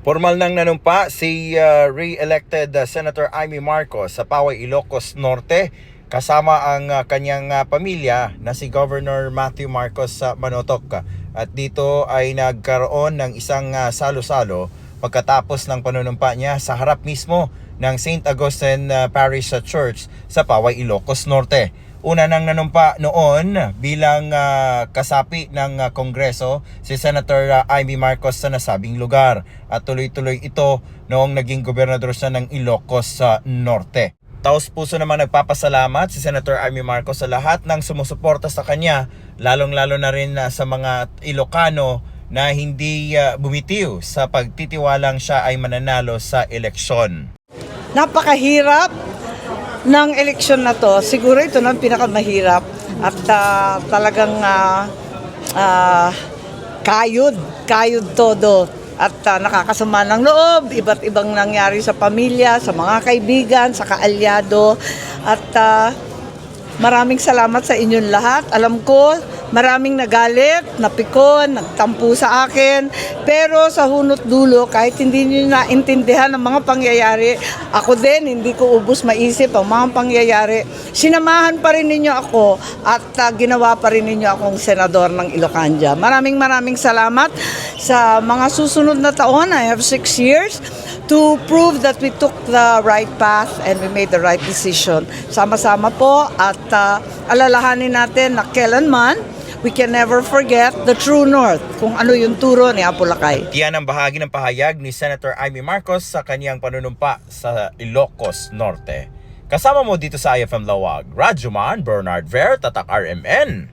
Formal nang nanumpa si uh, re-elected uh, Senator Amy Marcos sa Paway Ilocos Norte kasama ang uh, kanyang uh, pamilya na si Governor Matthew Marcos sa Manotok. At dito ay nagkaroon ng isang uh, salo-salo pagkatapos ng panunumpa niya sa harap mismo ng St. Augustine uh, Parish Church sa Paway Ilocos Norte. Una nang nanumpa noon bilang ah, kasapi ng ah, Kongreso si Senator ah, Amy Marcos sa nasabing lugar at tuloy-tuloy ito noong naging gobernador siya ng Ilocos sa Norte. Taos puso naman nagpapasalamat si Senator Amy Marcos sa lahat ng sumusuporta sa kanya, lalong-lalo na rin ah, sa mga Ilocano na hindi ah, bumitiw sa pagtitiwalang siya ay mananalo sa eleksyon. napakahirap ng eleksyon na to. Siguro ito na ang pinakamahirap at ah, talagang ah, ah, kayod, kayod todo at ah, nakakasama ng loob, iba't ibang nangyari sa pamilya, sa mga kaibigan, sa kaalyado at ah, maraming salamat sa inyong lahat. Alam ko, maraming nagalit, napikon, nagtampo sa akin. Pero sa hunot dulo, kahit hindi niyo naintindihan ang mga pangyayari, ako din, hindi ko ubus maisip ang mga pangyayari. Sinamahan pa rin ninyo ako at ah, ginawa pa rin ninyo akong senador ng Ilocanja. Maraming maraming salamat sa mga susunod na taon. I have six years to prove that we took the right path and we made the right decision. Sama-sama po at ah, alalahanin natin na kailanman we can never forget the true north, kung ano yung turo ni Apulakay. Yan ang bahagi ng pahayag ni Senator Amy Marcos sa kanyang panunumpa sa Ilocos Norte. Kasama mo dito sa IFM Lawag, Radjuman Bernard Ver, Tatak RMN.